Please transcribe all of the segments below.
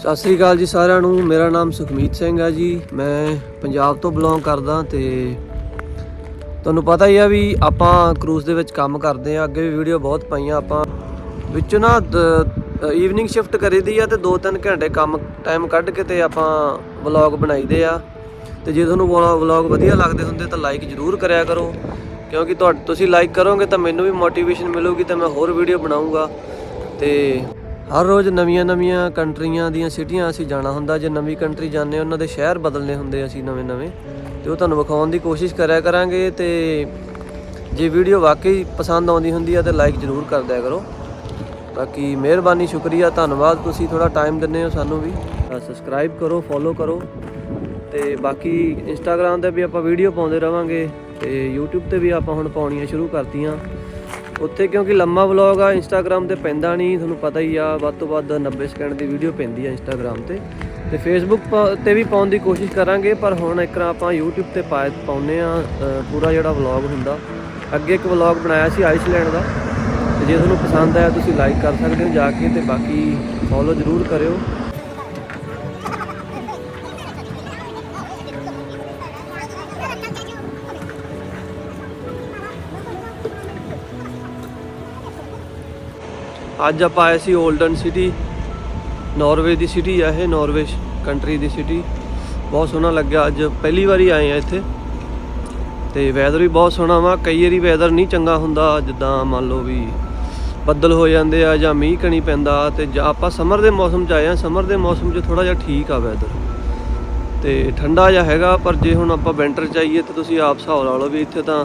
ਸਤਿ ਸ੍ਰੀ ਅਕਾਲ ਜੀ ਸਾਰਿਆਂ ਨੂੰ। ਮੇਰਾ ਨਾਮ ਸੁਖਮੀਤ ਸਿੰਘ ਹੈ ਜੀ। ਮੈਂ ਪੰਜਾਬ ਤੋਂ ਬਿਲੋਂਗ ਕਰਦਾ ਤੇ ਤੁਹਾਨੂੰ ਪਤਾ ਹੀ ਆ ਵੀ ਆਪਾਂ ਕਰੂਜ਼ ਦੇ ਵਿੱਚ ਕੰਮ ਕਰਦੇ ਆ। ਅੱਗੇ ਵੀ ਵੀਡੀਓ ਬਹੁਤ ਪਾਈਆਂ ਆਪਾਂ। ਵਿੱਚ ਨਾ ਈਵਨਿੰਗ ਸ਼ਿਫਟ ਕਰੀਦੀ ਆ ਤੇ 2-3 ਘੰਟੇ ਕੰਮ ਟਾਈਮ ਕੱਢ ਕੇ ਤੇ ਆਪਾਂ ਵਲੌਗ ਬਣਾਈਦੇ ਆ। ਤੇ ਜੇ ਤੁਹਾਨੂੰ ਵਲੌਗ ਵਧੀਆ ਲੱਗਦੇ ਹੁੰਦੇ ਤਾਂ ਲਾਈਕ ਜ਼ਰੂਰ ਕਰਿਆ ਕਰੋ। ਕਿਉਂਕਿ ਤੁਹਾ, ਤੁਸੀਂ ਲਾਈਕ ਕਰੋਗੇ ਤਾਂ ਮੈਨੂੰ ਵੀ ਮੋਟੀਵੇਸ਼ਨ ਮਿਲੂਗੀ ਤਾਂ ਮੈਂ ਹੋਰ ਵੀਡੀਓ ਬਣਾਉਂਗਾ ਤੇ ਹਰ ਰੋਜ਼ ਨਵੀਆਂ-ਨਵੀਆਂ ਕੰਟਰੀਆਂ ਦੀਆਂ ਸਿਟੀਆਂ ਅਸੀਂ ਜਾਣਾ ਹੁੰਦਾ। ਜੇ ਨਵੀਂ ਕੰਟਰੀ ਜਾਂਦੇ ਉਹਨਾਂ ਦੇ ਸ਼ਹਿਰ ਬਦਲਨੇ ਹੁੰਦੇ ਅਸੀਂ ਨਵੇਂ-ਨਵੇਂ ਤੇ ਉਹ ਤੁਹਾਨੂੰ ਵਿਖਾਉਣ ਦੀ ਕੋਸ਼ਿਸ਼ ਕਰਿਆ ਕਰਾਂਗੇ ਤੇ ਜੇ ਵੀਡੀਓ ਵਾਕਈ ਪਸੰਦ ਆਉਂਦੀ ਹੁੰਦੀ ਹੈ ਤਾਂ ਲਾਈਕ ਜ਼ਰੂਰ ਕਰ ਦਿਆ ਕਰੋ। ਬਾਕੀ ਮਿਹਰਬਾਨੀ, ਸ਼ੁਕਰੀਆ, ਧੰਨਵਾਦ। ਤੁਸੀਂ ਥੋੜਾ ਟਾਈਮ ਦਿੰਦੇ ਹੋ ਸਾਨੂੰ ਵੀ। ਸਬਸਕ੍ਰਾਈਬ ਕਰੋ ਫੋਲੋ ਕਰੋ। ਤੇ ਬਾਕੀ ਇੰਸਟਾਗ੍ਰam ਤੇ ਵੀ ਆਪਾਂ ਵੀਡੀਓ ਪਾਉਂਦੇ ਰਵਾਂਗੇ ਤੇ YouTube ਤੇ ਵੀ ਆਪਾਂ ਹੁਣ ਪਾਉਣੀਆਂ ਸ਼ੁਰੂ ਕਰਤੀਆਂ। ਉੱਥੇ ਕਿਉਂਕਿ ਲੰਮਾ ਵਲੌਗ ਆ ਇੰਸਟਾਗ੍ਰam ਤੇ ਪੈਂਦਾ ਨਹੀਂ, ਤੁਹਾਨੂੰ ਪਤਾ ਹੀ ਆ, ਵੱਧ ਤੋਂ ਵੱਧ 90 ਸਕਿੰਟ ਦੀ ਵੀਡੀਓ ਪੈਂਦੀ ਆ ਇੰਸਟਾਗ੍ਰam ਤੇ। ਤੇ ਫੇਸਬੁੱਕ ਤੇ ਵੀ ਪਾਉਣ ਦੀ ਕੋਸ਼ਿਸ਼ ਕਰਾਂਗੇ, ਪਰ ਹੁਣ ਇੱਕ ਆਪਾਂ YouTube ਤੇ ਪਾ ਪਾਉਨੇ ਆ ਪੂਰਾ ਜਿਹੜਾ ਵਲੌਗ ਹੁੰਦਾ। ਅੱਗੇ ਇੱਕ ਵਲੌਗ ਬਣਾਇਆ ਸੀ ਆਈਸਲੈਂਡ ਦਾ। ਤੇ ਜੇ ਤੁਹਾਨੂੰ ਪਸੰਦ ਆਇਆ, ਤੁਸੀਂ ਲਾਈਕ ਕਰ ਸਕਦੇ ਹੋ ਜਾ ਕੇ ਤੇ ਬਾਕੀ ਫੋਲੋ ਜ਼ਰੂਰ ਕਰਿਓ। ਅੱਜ ਆਪਾਂ ਆਏ ਸੀ 올ਡਨ ਸਿਟੀ ਨਾਰਵੇ ਦੀ ਸਿਟੀ ਆ ਇਹ ਨਾਰਵੇ ਕੰਟਰੀ ਦੀ ਸਿਟੀ ਬਹੁਤ ਸੋਹਣਾ ਲੱਗਿਆ, ਅੱਜ ਪਹਿਲੀ ਵਾਰੀ ਆਏ ਆ ਇੱਥੇ। ਤੇ ਵੈਦਰ ਵੀ ਬਹੁਤ ਸੋਹਣਾ ਵਾ, ਕਈ ਵਾਰੀ ਵੈਦਰ ਨਹੀਂ ਚੰਗਾ ਹੁੰਦਾ, ਜਿੱਦਾਂ ਮੰਨ ਲਓ ਵੀ ਬੱਦਲ ਹੋ ਜਾਂਦੇ ਆ ਜਾਂ ਮੀਂਹ ਕਣੀ ਪੈਂਦਾ ਤੇ ਜਾਂ ਆਪਾਂ ਸਮਰ ਦੇ ਮੌਸਮ 'ਚ ਆਏ ਆ ਸਮਰ ਦੇ ਮੌਸਮ 'ਚ ਥੋੜਾ ਜਿਹਾ ਠੀਕ ਆ ਵੈਦਰ ਤੇ ਠੰਡਾ ਜਿਹਾ ਹੈਗਾ, ਪਰ ਜੇ ਹੁਣ ਆਪਾਂ ਵਿੰਟਰ 'ਚ ਆਈਏ ਤੇ ਤੁਸੀਂ ਆਪ ਹਿਸਾਬ ਲਾ ਲਓ ਵੀ ਇੱਥੇ ਤਾਂ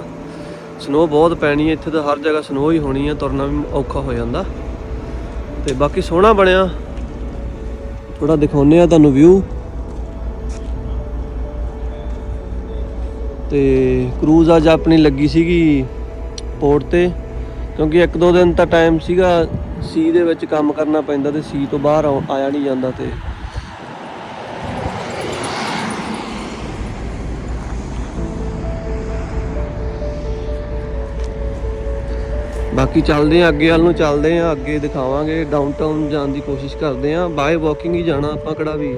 ਸਨੋ ਬਹੁਤ ਪੈਣੀ ਹੈ ਇੱਥੇ ਤਾਂ ਹਰ ਜਗ੍ਹਾ ਸਨੋ ਹੀ ਹੋਣੀ ਹੈ ਤੁਰਨਾ ਵੀ ਔਖਾ ਹੋ ਜਾਂਦਾ। ਤੇ ਬਾਕੀ ਸੋਹਣਾ ਬਣਿਆ। ਥੋੜਾ ਦਿਖਾਉਨੇ ਆ ਤੁਹਾਨੂੰ ਵਿਊ ਤੇ ਕਰੂਜ਼ ਅੱਜ ਆਪਣੀ ਲੱਗੀ ਸੀਗੀ ਪੋਰਟ ਤੇ, ਕਿਉਂਕਿ ਇੱਕ ਦੋ ਦਿਨ ਤਾਂ ਟਾਈਮ ਸੀਗਾ ਸੀ ਦੇ ਵਿੱਚ ਕੰਮ ਕਰਨਾ ਪੈਂਦਾ ਤੇ ਸੀ ਤੋਂ ਬਾਹਰ ਆਉ- ਆਇਆ ਨਹੀਂ ਜਾਂਦਾ ਤੇ। ਬਾਕੀ ਚੱਲਦੇ ਆ, ਅੱਗੇ ਵੱਲ ਨੂੰ ਚੱਲਦੇ ਆ, ਅੱਗੇ ਦਿਖਾਵਾਂਗੇ ਡਾਊਨਟਾਊਨ ਜਾਣ ਦੀ ਕੋਸ਼ਿਸ਼ ਕਰਦੇ ਆ। ਬਾਏ ਵਾਕਿੰਗ ਹੀ ਜਾਣਾ ਆਪਾਂ ਕਿਹੜਾ ਵੀ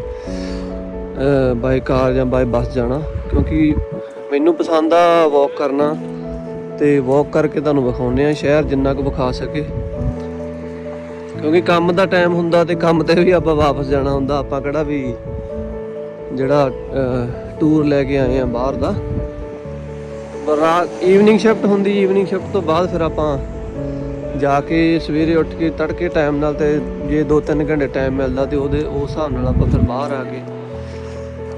ਬਾਏ ਕਾਰ ਜਾਂ ਬਾਏ ਬੱਸ ਜਾਣਾ, ਕਿਉਂਕਿ ਮੈਨੂੰ ਪਸੰਦ ਆ ਵਾਕ ਕਰਨਾ ਤੇ ਵਾਕ ਕਰਕੇ ਤੁਹਾਨੂੰ ਵਿਖਾਉਨੇ ਆ, ਸ਼ਹਿਰ ਜਿੰਨਾ ਕੁ ਵਿਖਾ ਸਕੇ। ਕਿਉਂਕਿ ਕੰਮ ਦਾ ਟਾਈਮ ਹੁੰਦਾ ਤੇ ਕੰਮ ਤੇ ਵੀ ਆਪਾਂ ਵਾਪਸ ਜਾਣਾ ਹੁੰਦਾ, ਆਪਾਂ ਕਿਹੜਾ ਵੀ ਜਿਹੜਾ ਟੂਰ ਲੈ ਕੇ ਆਏ ਆ ਬਾਹਰ ਦਾ। ਰਾਤ ਈਵਨਿੰਗ ਸ਼ਿਫਟ ਹੁੰਦੀ ਈਵਨਿੰਗ ਸ਼ਿਫਟ ਤੋਂ ਬਾਅਦ ਫਿਰ ਆਪਾਂ ਜਾ ਕੇ ਸਵੇਰੇ ਉੱਠ ਕੇ ਤੜਕੇ ਟਾਈਮ ਨਾਲ ਤੇ ਜੇ 2-3 ਘੰਟੇ ਟਾਈਮ ਮਿਲਦਾ ਤੇ ਉਹਦੇ, ਉਸ ਹਿਸਾਬ ਨਾਲ ਆਪਾਂ ਫਿਰ ਬਾਹਰ ਆ ਕੇ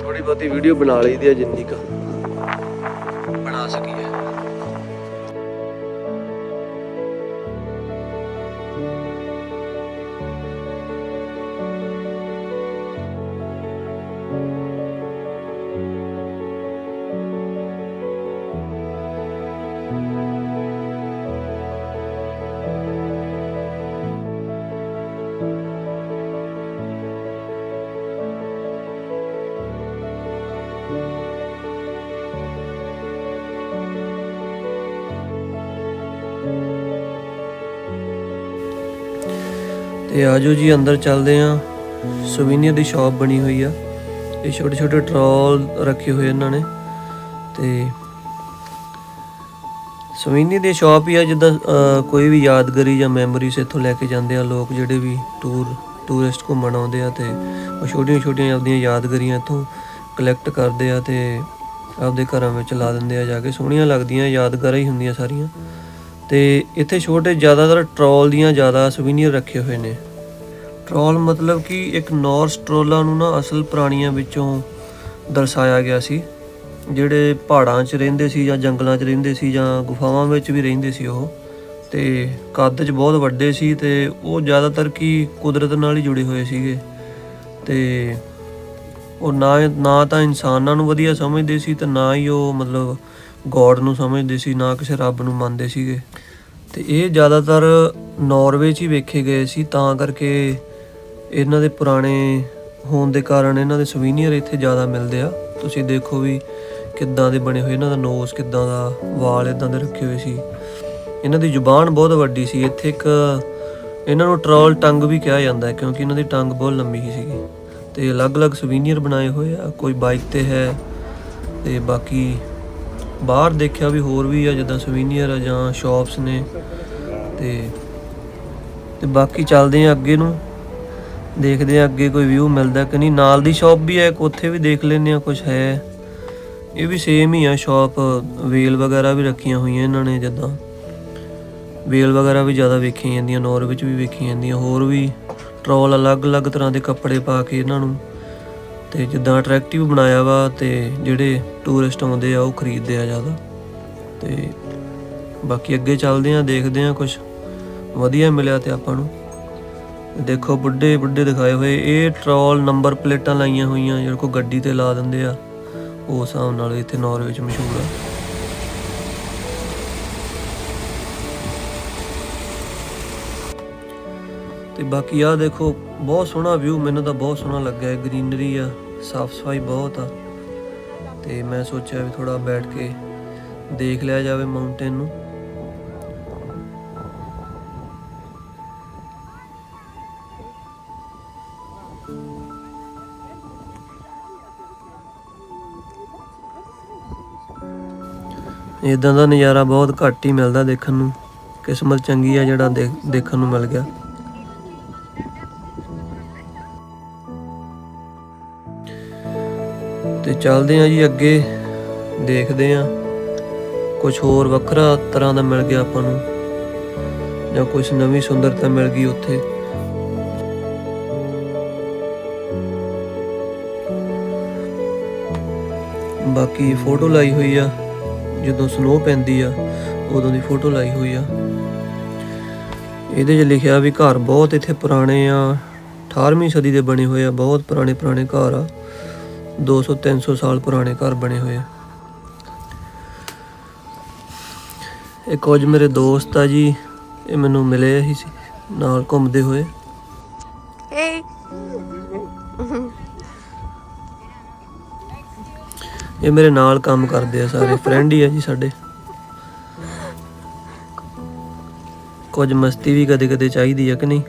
ਥੋੜੀ ਬਹੁਤੀ ਵੀਡੀਓ ਬਣਾ ਲਈਦੀ ਆ ਜਿੰਨੀ ਕੁ। ਤੇ ਆਜੋ ਜੀ, ਅੰਦਰ ਚੱਲਦੇ ਆ। ਸੁਵੀਨੀਅਰ ਦੀ ਸ਼ਾਪ ਬਣੀ ਹੋਈ ਆ। ਇਹ ਛੋਟੇ ਛੋਟੇ ਟਰੋਲ ਰੱਖੇ ਹੋਏ ਇਹਨਾਂ ਨੇ। ਤੇ ਸੁਵੀਨੀਅਰ ਦੀ ਸ਼ਾਪ ਹੀ ਆ, ਜਿੱਦਾਂ ਕੋਈ ਵੀ ਯਾਦਗਾਰੀ ਜਾਂ ਮੈਮਰੀਜ਼ ਇੱਥੋਂ ਲੈ ਕੇ ਜਾਂਦੇ ਆ ਲੋਕ, ਜਿਹੜੇ ਵੀ ਟੂਰ ਟੂਰਿਸਟ ਘੁੰਮਣ ਆਉਂਦੇ ਆ ਤੇ ਉਹ ਛੋਟੀਆਂ ਛੋਟੀਆਂ ਆਪਦੀਆਂ ਯਾਦਗਰੀਆਂ ਇੱਥੋਂ ਕਲੈਕਟ ਕਰਦੇ ਆ ਤੇ ਆਪਦੇ ਘਰਾਂ ਵਿੱਚ ਲਾ ਦਿੰਦੇ ਆ ਜਾ ਕੇ। ਸੋਹਣੀਆਂ ਲੱਗਦੀਆਂ, ਯਾਦਗਾਰਾਂ ਹੀ ਹੁੰਦੀਆਂ ਸਾਰੀਆਂ। ਤੇ ਇੱਥੇ ਛੋਟੇ ਜ਼ਿਆਦਾਤਰ ਟਰੋਲ ਦੀਆਂ ਜ਼ਿਆਦਾ ਸੁਵੀਨੀਅਰ ਰੱਖੇ ਹੋਏ ਨੇ। ਟਰੋਲ ਮਤਲਬ ਕਿ ਇੱਕ ਨੌਰਸ ਟਰੋਲਾਂ ਨੂੰ ਨਾ ਅਸਲ ਪ੍ਰਾਣੀਆਂ ਵਿੱਚੋਂ ਦਰਸਾਇਆ ਗਿਆ ਸੀ, ਜਿਹੜੇ ਪਹਾੜਾਂ 'ਚ ਰਹਿੰਦੇ ਸੀ ਜਾਂ ਜੰਗਲਾਂ 'ਚ ਰਹਿੰਦੇ ਸੀ ਜਾਂ ਗੁਫਾਵਾਂ ਵਿੱਚ ਵੀ ਰਹਿੰਦੇ ਸੀ ਉਹ, ਤੇ ਕੱਦ 'ਚ ਬਹੁਤ ਵੱਡੇ ਸੀ ਤੇ ਉਹ ਜ਼ਿਆਦਾਤਰ ਕੀ ਕੁਦਰਤ ਨਾਲ ਹੀ ਜੁੜੇ ਹੋਏ ਸੀਗੇ, ਤੇ ਉਹ ਨਾ ਨਾ ਤਾਂ ਇਨਸਾਨਾਂ ਨੂੰ ਵਧੀਆ ਸਮਝਦੇ ਸੀ ਤੇ ਨਾ ਹੀ ਉਹ ਮਤਲਬ ਗੋਡ ਨੂੰ ਸਮਝਦੇ ਸੀ, ਨਾ ਕਿਸੇ ਰੱਬ ਨੂੰ ਮੰਨਦੇ ਸੀਗੇ। ਤੇ ਇਹ ਜ਼ਿਆਦਾਤਰ ਨਾਰਵੇ 'ਚ ਹੀ ਵੇਖੇ ਗਏ ਸੀ, ਤਾਂ ਕਰਕੇ ਇਹਨਾਂ ਦੇ ਪੁਰਾਣੇ ਹੋਣ ਦੇ ਕਾਰਨ ਇਹਨਾਂ ਦੇ ਸਵੀਨੀਅਰ ਇੱਥੇ ਜ਼ਿਆਦਾ ਮਿਲਦੇ ਆ। ਤੁਸੀਂ ਦੇਖੋ ਵੀ ਕਿੱਦਾਂ ਦੇ ਬਣੇ ਹੋਏ ਇਹਨਾਂ ਦਾ ਨੋਜ਼ ਕਿੱਦਾਂ ਦਾ ਵਾਲ ਇਦਾਂ ਦੇ ਰੱਖੇ ਹੋਏ ਸੀ। ਇਹਨਾਂ ਦੀ ਜ਼ੁਬਾਨ ਬਹੁਤ ਵੱਡੀ ਸੀ। ਇੱਥੇ ਇੱਕ ਇਹਨਾਂ ਨੂੰ ਟਰੋਲ ਟੰਗ ਵੀ ਕਿਹਾ ਜਾਂਦਾ ਹੈ, ਕਿਉਂਕਿ ਇਹਨਾਂ ਦੀ ਟੰਗ ਬਹੁਤ ਲੰਮੀ ਹੀ ਸੀਗੀ। ਤੇ ਅਲੱਗ-ਅਲੱਗ ਸਵੀਨੀਅਰ ਬਣਾਏ ਹੋਏ ਆ। ਕੋਈ ਬਾਈਕ ਤੇ ਹੈ ਤੇ ਬਾਕੀ ਬਾਹਰ ਦੇਖਿਆ ਵੀ ਹੋਰ ਵੀ ਆ, ਜਿੱਦਾਂ ਸਵੀਨੀਅਰ ਆ ਜਾਂ ਸ਼ਾਪਸ ਨੇ। ਤੇ ਤੇ ਬਾਕੀ ਚੱਲਦੇ ਆ ਅੱਗੇ ਨੂੰ। ਦੇਖਦੇ ਆ ਅੱਗੇ ਕੋਈ ਵਿਊ ਮਿਲਦਾ ਕਿ ਨਹੀਂ। ਨਾਲ ਦੀ ਸ਼ਾਪ ਵੀ ਹੈ, ਇੱਕ ਉੱਥੇ ਵੀ ਦੇਖ ਲੈਂਦੇ ਆ ਕੁਝ ਹੈ। ਇਹ ਵੀ ਸੇਮ ਹੀ ਆ ਸ਼ਾਪ ਵੇਲ ਵਗੈਰਾ ਵੀ ਰੱਖੀਆਂ ਹੋਈਆਂ ਇਹਨਾਂ ਨੇ ਜਿੱਦਾਂ। ਵੇਲ ਵਗੈਰਾ ਵੀ ਜ਼ਿਆਦਾ ਵੇਖੀਆਂ ਜਾਂਦੀਆਂ, ਨੌਰ ਵਿੱਚ ਵੀ ਵੇਖੀਆਂ ਜਾਂਦੀਆਂ, ਹੋਰ ਵੀ ਟਰੋਲ ਅਲੱਗ-ਅਲੱਗ ਤਰ੍ਹਾਂ ਦੇ ਕੱਪੜੇ ਪਾ ਕੇ ਇਹਨਾਂ ਨੂੰ। ਤੇ ਜਿੱਦਾਂ ਅਟਰੈਕਟਿਵ ਬਣਾਇਆ ਵਾ ਤੇ ਜਿਹੜੇ ਟੂਰਿਸਟ ਆਉਂਦੇ ਆ, ਉਹ ਖਰੀਦਦੇ ਆ ਜ਼ਿਆਦਾ। ਤੇ ਬਾਕੀ ਅੱਗੇ ਚੱਲਦੇ ਆ ਦੇਖਦੇ ਆ ਕੁਝ ਵਧੀਆ ਮਿਲਿਆ ਤੇ ਆਪਾਂ ਨੂੰ। ਦੇਖੋ, ਬੁੱਢੇ ਬੁੱਢੇ ਦਿਖਾਏ ਹੋਏ। ਇਹ ਟਰੋਲ ਨੰਬਰ ਪਲੇਟਾਂ ਲਾਈਆਂ ਹੋਈਆਂ, ਜਿਹੜੇ ਕੋ ਗੱਡੀ ਤੇ ਲਾ ਦਿੰਦੇ ਆ। ਉਹ ਹਿਸਾਬ ਨਾਲ ਇੱਥੇ ਨੌਰਵੇ 'ਚ ਮਸ਼ਹੂਰ ਆ। ਤੇ ਬਾਕੀ ਆ ਦੇਖੋ, ਬਹੁਤ ਸੋਹਣਾ ਵਿਊ ਮੈਨੂੰ ਤਾਂ ਬਹੁਤ ਸੋਹਣਾ ਲੱਗਿਆ। ਗ੍ਰੀਨਰੀ ਆ ਸਾਫ਼ ਸਫ਼ਾਈ ਬਹੁਤ ਆ। ਤੇ ਮੈਂ ਸੋਚਿਆ ਵੀ ਥੋੜਾ ਬੈਠ ਕੇ ਦੇਖ ਲਿਆ ਜਾਵੇ ਮਾਊਂਟੇਨ ਨੂੰ। ਇਦਾਂ ਦਾ ਨਜ਼ਾਰਾ ਬਹੁਤ ਘੱਟ ਹੀ ਮਿਲਦਾ ਦੇਖਣ ਨੂੰ। ਕਿਸਮਤ ਚੰਗੀ ਆ ਜਿਹੜਾ ਦੇਖ- ਦੇਖਣ ਨੂੰ ਮਿਲ ਗਿਆ। ਤੇ ਚੱਲਦੇ ਆ ਜੀ ਅੱਗੇ। ਦੇਖਦੇ ਆ। ਕੁਝ ਹੋਰ ਵੱਖਰਾ ਤਰ੍ਹਾਂ ਦਾ ਮਿਲ ਗਿਆ ਆਪਾਂ ਨੂੰ। ਜਾਂ ਕੁਝ ਨਵੀਂ ਸੁੰਦਰਤਾ ਮਿਲ ਗਈ ਉੱਥੇ। ਬਾਕੀ ਫੋਟੋ ਲਾਈ ਹੋਈ ਆ। ਜਦੋਂ ਸਨੋ ਪੈਂਦੀ ਆ, ਉਦੋਂ ਦੀ ਫੋਟੋ ਲਾਈ ਹੋਈ ਆ। ਇਹਦੇ 'ਚ ਲਿਖਿਆ ਵੀ ਘਰ ਬਹੁਤ ਇੱਥੇ ਪੁਰਾਣੇ ਆ 18ਵੀਂ ਸਦੀ ਦੇ ਬਣੇ ਹੋਏ ਆ, ਬਹੁਤ ਪੁਰਾਣੇ ਪੁਰਾਣੇ ਘਰ ਆ। 200 300 ਸਾਲ ਪੁਰਾਣੇ ਘਰ ਬਣੇ ਹੋਏ ਆ। ਇਹ ਕੁਝ ਮੇਰੇ ਦੋਸਤ ਆ ਜੀ, ਇਹ ਮੈਨੂੰ ਮਿਲੇ ਹੀ ਸੀ, ਨਾਲ ਘੁੰਮਦੇ ਹੋਏ। Hey. ਇਹ ਮੇਰੇ ਨਾਲ ਕੰਮ ਕਰਦੇ ਆ ਸਾਰੇ ਫਰੈਂਡ ਹੀ ਆ ਜੀ ਸਾਡੇ ਕੁਝ ਮਸਤੀ ਵੀ ਕਦੇ ਕਦੇ ਚਾਹੀਦੀ ਆ ਕਿ ਨਹੀਂ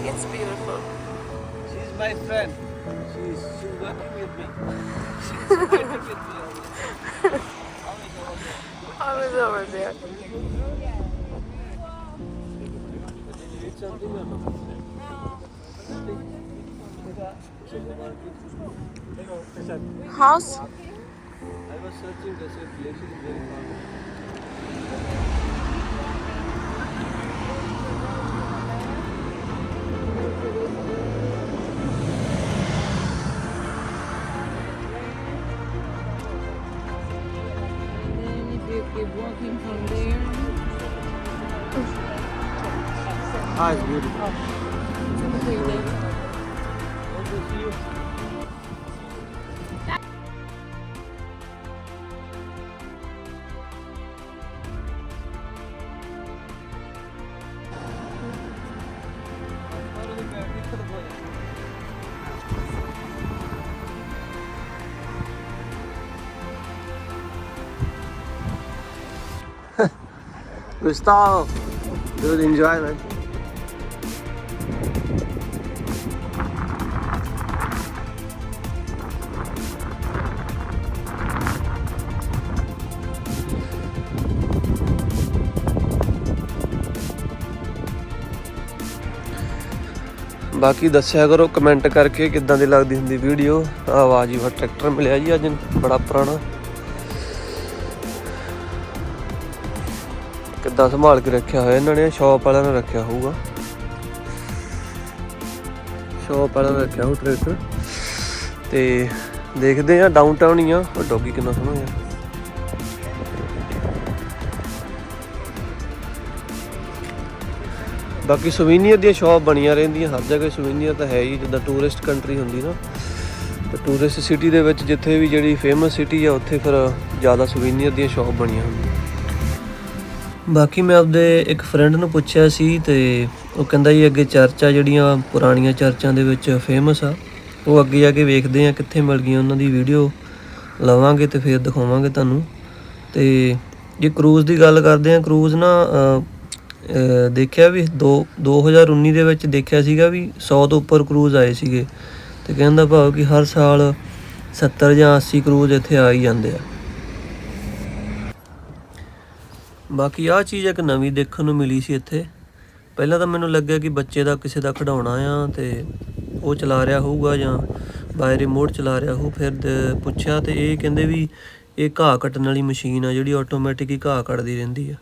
It's beautiful. She's my friend. She's she's working with me. She's working with me. Over there. House? I was searching the. It's very far. looking from there. Ah, it's beautiful. Oh. Gustavo, dude, enjoy, ਬਾਕੀ ਦੱਸਿਆ ਕਰੋ comment ਕਰਕੇ ਕਿੱਦਾਂ ਦੀ ਲੱਗਦੀ ਹੁੰਦੀ video ਆਵਾਜ਼ ਹੀ ਵਾ tractor ਮਿਲਿਆ ਜੀ ਅੱਜ ਬੜਾ ਪੁਰਾਣਾ। ਕਿੱਦਾਂ ਸੰਭਾਲ ਕੇ ਰੱਖਿਆ ਹੋਇਆ, ਇਹਨਾਂ ਨੇ ਸ਼ਾਪ ਵਾਲਿਆਂ ਨੇ ਰੱਖਿਆ ਹੋਊਗਾ। ਸ਼ਾਪ ਵਾਲਿਆਂ ਨੇ ਰੱਖਿਆ ਹੋਊ ਟਰੈਕਟਰ ਤੇ ਦੇਖਦੇ ਆ ਡਾਊਨਟਾਊਨ ਹੀ ਆ, ਉਹ ਡੌਗੀ ਕਿੰਨਾ ਸੋਹਣਾ ਯਾਰ ਬਾਕੀ ਸੁਵੀਨੀਅਰ ਦੀਆਂ ਸ਼ਾਪ ਬਣੀਆਂ ਰਹਿੰਦੀਆਂ, ਹਰ ਜਗ੍ਹਾ ਸੁਵੀਨੀਅਰ ਤਾਂ ਹੈ ਹੀ, ਜਿੱਦਾਂ ਟੂਰਿਸਟ ਕੰਟਰੀ ਹੁੰਦੀ ਨਾ। ਤੇ ਟੂਰਿਸਟ ਸਿਟੀ ਦੇ ਵਿੱਚ ਜਿੱਥੇ ਵੀ ਜਿਹੜੀ ਫੇਮਸ ਸਿਟੀ ਆ, ਉੱਥੇ ਫਿਰ ਜ਼ਿਆਦਾ ਸੁਵੀਨੀਅਰ ਦੀਆਂ ਸ਼ਾਪ ਬਣੀਆਂ ਹੁੰਦੀਆਂ। ਬਾਕੀ ਮੈਂ ਆਪਦੇ ਇੱਕ ਫਰੈਂਡ ਨੂੰ ਪੁੱਛਿਆ ਸੀ ਤੇ ਉਹ ਕਹਿੰਦਾ ਜੀ ਅੱਗੇ ਚਰਚਾ ਜਿਹੜੀਆਂ ਪੁਰਾਣੀਆਂ ਚਰਚਾਂ ਦੇ ਵਿੱਚ ਫੇਮਸ ਆ, ਉਹ ਅੱਗੇ ਜਾ ਕੇ ਵੇਖਦੇ ਆ ਕਿੱਥੇ ਮਿਲ ਗਈਆਂ ਉਹਨਾਂ ਦੀ ਵੀਡੀਓ ਲਵਾਂਗੇ ਤੇ ਫਿਰ ਦਿਖਾਵਾਂਗੇ ਤੁਹਾਨੂੰ। ਤੇ ਜੇ ਕਰੂਜ਼ ਦੀ ਗੱਲ ਕਰਦੇ ਆ, ਕਰੂਜ਼ ਨਾ ਦੇਖਿਆ ਵੀ ਦੋ 2019 ਦੇ ਵਿੱਚ ਦੇਖਿਆ ਸੀਗਾ ਵੀ 100 ਤੋਂ ਉੱਪਰ ਕਰੂਜ਼ ਆਏ ਸੀਗੇ। ਤੇ ਕਹਿੰਦਾ ਭਾਵ ਕਿ ਹਰ ਸਾਲ 70 ਜਾਂ 80 ਕਰੂਜ਼ ਇੱਥੇ ਆ ਹੀ ਜਾਂਦੇ ਆ। ਬਾਕੀ ਆਹ ਚੀਜ਼ ਇੱਕ ਨਵੀਂ ਦੇਖਣ ਨੂੰ ਮਿਲੀ ਸੀ ਇੱਥੇ। ਪਹਿਲਾਂ ਤਾਂ ਮੈਨੂੰ ਲੱਗਿਆ ਕਿ ਬੱਚੇ ਦਾ ਕਿਸੇ ਦਾ ਖਿਡੌਣਾ ਆ ਤੇ ਉਹ ਚਲਾ ਰਿਹਾ ਹੋਊਗਾ ਜਾਂ ਬਾਈ ਰਿਮੋਟ ਚਲਾ ਰਿਹਾ ਹੋਊ। ਫਿਰ ਪੁੱਛਿਆ ਤੇ ਇਹ ਕਹਿੰਦੇ ਵੀ ਇਹ ਘਾਹ ਕੱਟਣ ਵਾਲੀ ਮਸ਼ੀਨ ਆ ਜਿਹੜੀ ਆਟੋਮੈਟਿਕ ਹੀ ਘਾਹ ਕੱਟਦੀ ਰਹਿੰਦੀ ਆ।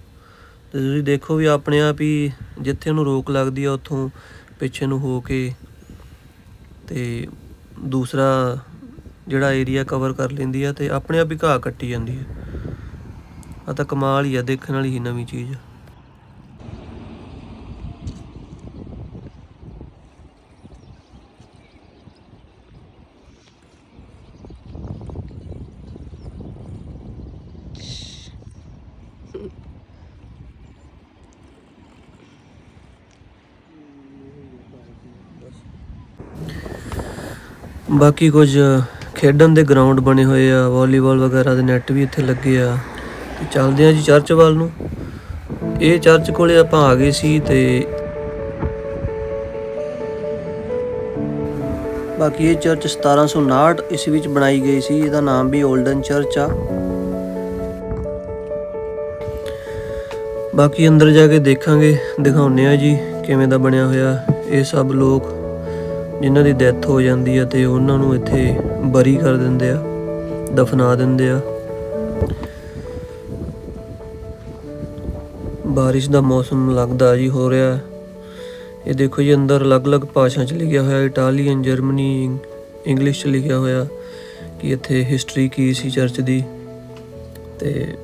ਤੇ ਤੁਸੀਂ ਦੇਖੋ ਵੀ ਆਪਣੇ ਆਪ ਹੀ ਜਿੱਥੇ ਉਹਨੂੰ ਰੋਕ ਲੱਗਦੀ ਆ, ਉੱਥੋਂ ਪਿੱਛੇ ਨੂੰ ਹੋ ਕੇ ਤੇ ਦੂਸਰਾ ਜਿਹੜਾ ਏਰੀਆ ਕਵਰ ਕਰ ਲੈਂਦੀ ਆ ਤੇ ਆਪਣੇ ਆਪ ਹੀ ਘਾਹ ਕੱਟੀ ਜਾਂਦੀ ਆ। ਆ ਤਾਂ ਕਮਾਲ ਹੀ ਆ, ਦੇਖਣ ਵਾਲੀ ਹੀ ਨਵੀਂ ਚੀਜ਼। ਬਾਕੀ ਕੁਝ ਖੇਡਣ ਦੇ ਗਰਾਊਂਡ ਬਣੇ ਹੋਏ ਆ, ਵਾਲੀਬਾਲ ਵਗੈਰਾ ਦੇ ਨੈੱਟ ਵੀ ਇੱਥੇ ਲੱਗੇ ਆ। ਤੇ ਚੱਲਦੇ ਆ ਜੀ ਚਰਚ ਵੱਲ ਨੂੰ। ਇਹ ਚਰਚ ਕੋਲੇ ਆਪਾਂ ਆ ਗਏ ਸੀ ਤੇ ਬਾਕੀ ਇਹ ਚਰਚ 1759 ਈਸਵੀ ਵਿੱਚ ਬਣਾਈ ਗਈ ਸੀ। ਇਹਦਾ ਨਾਮ ਵੀ 올ਡਨ ਚਰਚ ਆ। ਬਾਕੀ ਅੰਦਰ ਜਾ ਕੇ ਦੇਖਾਂਗੇ ਦਿਖਾਉਨੇ ਆ ਜੀ ਕਿਵੇਂ ਦਾ ਬਣਿਆ ਹੋਇਆ। ਇਹ ਸਭ ਲੋਕ ਜਿਨ੍ਹਾਂ ਦੀ ਡੈਥ ਹੋ ਜਾਂਦੀ ਆ ਤੇ ਉਹਨਾਂ ਨੂੰ ਇੱਥੇ ਬਰੀ ਕਰ ਦਿੰਦੇ ਆ, ਦਫਨਾ ਦਿੰਦੇ ਆ। ਬਾਰਿਸ਼ ਦਾ ਮੌਸਮ ਲੱਗਦਾ ਜੀ ਹੋ ਰਿਹਾ ਹੈ। ਇਹ ਦੇਖੋ ਜੀ, ਅੰਦਰ ਅਲੱਗ-ਅਲੱਗ ਭਾਸ਼ਾ ਚ ਲਿਖਿਆ ਹੋਇਆ ਇਟਾਲੀਅਨ, ਜਰਮਨੀ ਇੰਗਲਿਸ਼ ਚ ਲਿਖਿਆ ਹੋਇਆ ਕਿ ਇੱਥੇ ਹਿਸਟਰੀ ਕੀ ਸੀ ਚਰਚ ਦੀ। ਤੇ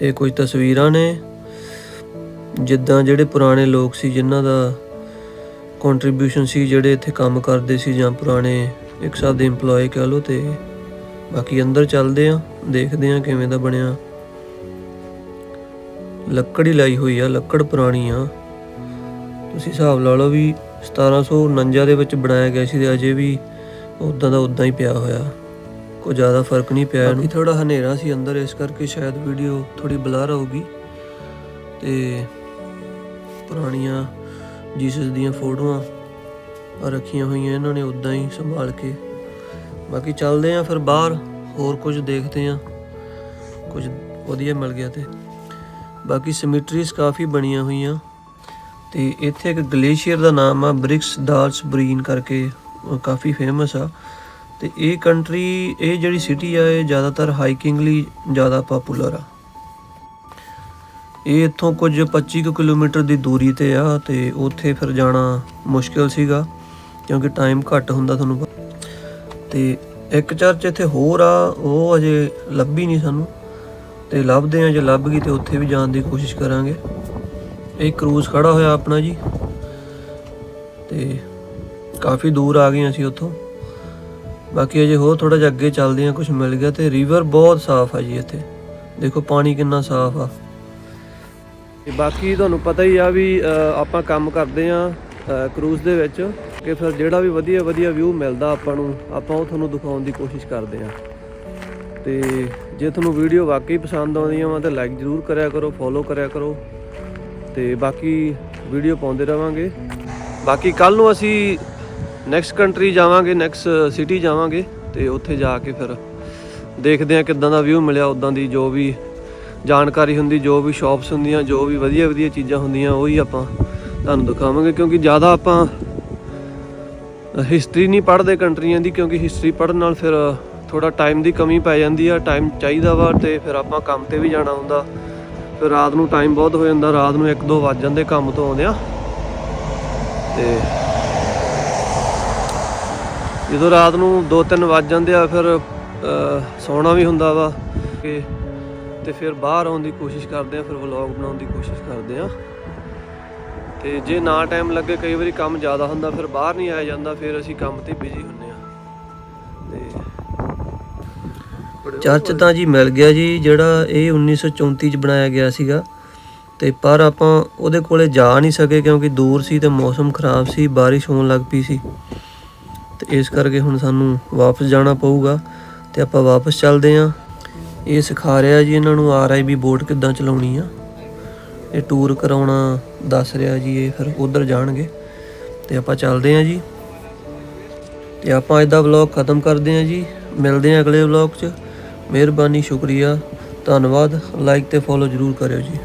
ਇਹ ਕੁਝ ਤਸਵੀਰਾਂ ਨੇ, ਜਿੱਦਾਂ ਜਿਹੜੇ ਪੁਰਾਣੇ ਲੋਕ ਸੀ, ਜਿਨ੍ਹਾਂ ਦਾ ਕੰਟਰੀਬਿਊਸ਼ਨ ਸੀ, ਜਿਹੜੇ ਇੱਥੇ ਕੰਮ ਕਰਦੇ ਸੀ ਜਾਂ ਪੁਰਾਣੇ ਇੱਕ ਹਿਸਾਬ ਦੇ EMPLOYE ਕਹ ਲਓ ਤੇ ਬਾਕੀ ਅੰਦਰ ਚੱਲਦੇ ਆ ਦੇਖਦੇ ਆ ਕਿਵੇਂ ਦਾ ਬਣਿਆ। ਲੱਕੜ ਹੀ ਲਾਈ ਹੋਈ ਆ, ਲੱਕੜ ਪੁਰਾਣੀ ਆ। ਤੁਸੀਂ ਹਿਸਾਬ ਲਾ ਲਓ ਵੀ 1749 ਦੇ ਵਿੱਚ ਬਣਾਇਆ ਗਿਆ ਸੀ ਤੇ ਅਜੇ ਵੀ ਉਦਾਂ ਦਾ ਉਦਾਂ ਹੀ ਪਿਆ ਹੋਇਆ। ਕੋਈ ਜ਼ਿਆਦਾ ਫ਼ਰਕ ਨਹੀਂ ਪਿਆ ਇਹਨੂੰ। ਥੋੜਾ ਹਨੇਰਾ ਸੀ ਅੰਦਰ, ਇਸ ਕਰਕੇ ਸ਼ਾਇਦ ਵੀਡੀਓ ਥੋੜੀ ਬਲਰ ਆਊਗੀ। ਤੇ ਪੁਰਾਣੀਆਂ ਜੀਸਸ ਦੀਆਂ ਫੋਟੋਆਂ ਰੱਖੀਆਂ ਹੋਈਆਂ ਇਹਨਾਂ ਨੇ ਉਦਾਂ ਹੀ ਸੰਭਾਲ ਕੇ। ਬਾਕੀ ਚੱਲਦੇ ਆਂ ਫਿਰ ਬਾਹਰ, ਹੋਰ ਕੁਝ ਦੇਖਦੇ ਆਂ ਕੁਝ ਵਧੀਆ ਮਿਲ ਗਿਆ ਤੇ। ਬਾਕੀ ਸਿਮਟਰੀਜ਼ ਕਾਫੀ ਬਣੀਆਂ ਹੋਈਆਂ। ਤੇ ਇੱਥੇ ਇੱਕ ਗਲੇਸ਼ੀਅਰ ਦਾ ਨਾਮ ਆ, ਬ੍ਰਿਕਸ ਡਾਲਸ ਬਰੀਨ ਕਰਕੇ ਕਾਫੀ ਫੇਮਸ ਆ। ਤੇ ਇਹ ਕੰਟਰੀ ਇਹ ਜਿਹੜੀ ਸਿਟੀ ਆ, ਇਹ ਜ਼ਿਆਦਾਤਰ ਹਾਈਕਿੰਗ ਲਈ ਜ਼ਿਆਦਾ ਪਪੂਲਰ ਆ। ਇਹ ਇੱਥੋਂ ਕੁਝ 25 ਕੁ ਕਿਲੋਮੀਟਰ ਦੀ ਦੂਰੀ ਤੇ ਆ ਤੇ ਉੱਥੇ ਫਿਰ ਜਾਣਾ ਮੁਸ਼ਕਿਲ ਸੀਗਾ, ਕਿਉਂਕਿ ਟਾਈਮ ਘੱਟ ਹੁੰਦਾ ਤੁਹਾਨੂੰ ਪਤਾ। ਤੇ ਇੱਕ ਚਰਚ ਇੱਥੇ ਹੋਰ ਆ, ਉਹ ਅਜੇ ਲੱਭੀ ਨਹੀਂ ਸਾਨੂੰ। ਤੇ ਲੱਭਦੇ ਆ ਜੇ ਲੱਭ ਗਈ ਤੇ ਉੱਥੇ ਵੀ ਜਾਣ ਦੀ ਕੋਸ਼ਿਸ਼ ਕਰਾਂਗੇ। ਇਹ ਕਰੂਜ਼ ਖੜਾ ਹੋਇਆ ਆਪਣਾ ਜੀ। ਤੇ ਕਾਫੀ ਦੂਰ ਆ ਗਏ ਅਸੀਂ ਉੱਥੋਂ। ਬਾਕੀ ਅਜੇ ਹੋਰ ਥੋੜਾ ਜਿਹਾ ਅੱਗੇ ਚੱਲਦੇ ਆ ਕੁਝ ਮਿਲ ਗਿਆ ਤੇ ਰਿਵਰ ਬਹੁਤ ਸਾਫ਼ ਆ ਜੀ ਇੱਥੇ। ਦੇਖੋ ਪਾਣੀ ਕਿੰਨਾ ਸਾਫ਼ ਆ। ਤੇ ਬਾਕੀ ਤੁਹਾਨੂੰ ਪਤਾ ਹੀ ਆ ਵੀ ਆਪਾਂ ਕੰਮ ਕਰਦੇ ਆ ਕਰੂਜ਼ ਦੇ ਵਿੱਚ। ਕਿ ਫਿਰ ਜਿਹੜਾ ਵੀ ਵਧੀਆ ਵਧੀਆ ਵਿਊ ਮਿਲਦਾ ਆਪਾਂ ਨੂੰ, ਆਪਾਂ ਉਹ ਤੁਹਾਨੂੰ ਦਿਖਾਉਣ ਦੀ ਕੋਸ਼ਿਸ਼ ਕਰਦੇ ਆ ਤੇ ਜੇ ਤੁਹਾਨੂੰ ਵੀਡੀਓ ਵਾਕਈ ਪਸੰਦ ਆਉਂਦੀਆਂ ਵਾ, ਤਾਂ ਲਾਈਕ ਜ਼ਰੂਰ ਕਰਿਆ ਕਰੋ ਫੋਲੋ ਕਰਿਆ ਕਰੋ। ਤੇ ਬਾਕੀ ਵੀਡੀਓ ਪਾਉਂਦੇ ਰਵਾਂਗੇ। ਬਾਕੀ ਕੱਲ ਨੂੰ ਅਸੀਂ ਨੈਕਸਟ ਕੰਟਰੀ ਜਾਵਾਂਗੇ ਨੈਕਸਟ ਸਿਟੀ ਜਾਵਾਂਗੇ, ਤੇ ਉੱਥੇ ਜਾ ਕੇ ਫਿਰ ਦੇਖਦੇ ਆ ਕਿੱਦਾਂ ਦਾ ਵਿਊ ਮਿਲਿਆ, ਉਦਾਂ ਦੀ ਜੋ ਵੀ ਜਾਣਕਾਰੀ ਹੁੰਦੀ, ਜੋ ਵੀ ਸ਼ਾਪਸ ਹੁੰਦੀਆਂ, ਜੋ ਵੀ ਵਧੀਆ ਵਧੀਆ ਚੀਜ਼ਾਂ ਹੁੰਦੀਆਂ, ਉਹੀ ਆਪਾਂ ਤੁਹਾਨੂੰ ਦਿਖਾਵਾਂਗੇ, ਕਿਉਂਕਿ ਜ਼ਿਆਦਾ ਆਪਾਂ ਹਿਸਟਰੀ ਨਹੀਂ ਪੜ੍ਹਦੇ ਕੰਟਰੀਆਂ ਦੀ, ਕਿਉਂਕਿ ਹਿਸਟਰੀ ਪੜ੍ਹਨ ਨਾਲ ਫਿਰ ਥੋੜਾ ਟਾਈਮ ਦੀ ਕਮੀ ਪੈ ਜਾਂਦੀ ਆ ਟਾਈਮ ਚਾਹੀਦਾ ਵਾ ਤੇ ਫਿਰ ਆਪਾਂ ਕੰਮ ਤੇ ਵੀ ਜਾਣਾ ਹੁੰਦਾ। ਫਿਰ ਰਾਤ ਨੂੰ ਟਾਈਮ ਬਹੁਤ ਹੋ ਜਾਂਦਾ ਰਾਤ ਨੂੰ 1-2 ਵੱਜ ਜਾਂਦੇ ਕੰਮ ਤੋਂ ਆਉਂਦੇ ਆਉਂਦਿਆਂ। ਤੇ ਜਦੋਂ ਰਾਤ ਨੂੰ 2-3 ਵੱਜ ਜਾਂਦੇ ਆ ਫਿਰ ਅਹ, ਸੌਣਾ ਵੀ ਹੁੰਦਾ ਵਾ। ਕਿ ਤੇ ਫਿਰ ਬਾਹਰ ਆਉਣ ਦੀ ਕੋਸ਼ਿਸ਼ ਕਰਦੇ ਆ ਫਿਰ ਵਲੌਗ ਬਣਾਉਣ ਦੀ ਕੋਸ਼ਿਸ਼ ਕਰਦੇ ਆ। ਤੇ ਜੇ ਨਾ ਟਾਈਮ ਲੱਗੇ ਕਈ ਵਾਰੀ ਕੰਮ ਜ਼ਿਆਦਾ ਹੁੰਦਾ ਫਿਰ ਬਾਹਰ ਨਹੀਂ ਆਇਆ ਜਾਂਦਾ ਫਿਰ ਅਸੀਂ ਕੰਮ ਤੇ ਬਿਜ਼ੀ ਹੁੰਦੇ ਚਰਚ ਤਾਂ ਜੀ ਮਿਲ ਗਿਆ ਜੀ, ਜਿਹੜਾ ਇਹ 1934 ਚ ਬਣਾਇਆ ਗਿਆ ਸੀਗਾ। ਤੇ ਪਰ ਆਪਾਂ ਉਹਦੇ ਕੋਲੇ ਜਾ ਨਹੀਂ ਸਕੇ ਕਿਉਂਕਿ ਦੂਰ ਸੀ ਤੇ ਮੌਸਮ ਖਰਾਬ ਸੀ, ਬਾਰਿਸ਼ ਹੋਣ ਲੱਗ ਪਈ ਸੀ। ਤੇ ਇਸ ਕਰਕੇ ਹੁਣ ਸਾਨੂੰ ਵਾਪਸ ਜਾਣਾ ਪਊਗਾ ਤੇ ਆਪਾਂ ਵਾਪਸ ਚੱਲਦੇ ਆਂ ਇਹ ਸਿਖਾ ਰਿਹਾ ਜੀ ਇਹਨਾਂ ਨੂੰ ਆਰਆਈਬੀ ਬੋਟ ਕਿੱਦਾਂ ਚਲਾਉਣੀ ਆ। ਇਹ ਟੂਰ ਕਰਾਉਣਾ ਦੱਸ ਰਿਹਾ ਜੀ, ਇਹ ਫਿਰ ਉਧਰ ਜਾਣਗੇ। ਤੇ ਆਪਾਂ ਚੱਲਦੇ ਆਂ ਜੀ। ਤੇ ਆਪਾਂ ਅੱਜ ਦਾ ਵਲੌਗ ਖਤਮ ਕਰਦੇ ਆਂ ਜੀ। ਮਿਲਦੇ ਆਂ ਅਗਲੇ ਵਲੌਗ 'ਚ। ਮਿਹਰਬਾਨੀ ਸ਼ੁਕਰੀਆ। ਧੰਨਵਾਦ। ਲਾਈਕ ਤੇ ਫੋਲੋ ਜਰੂਰ ਕਰਿਓ ਜੀ।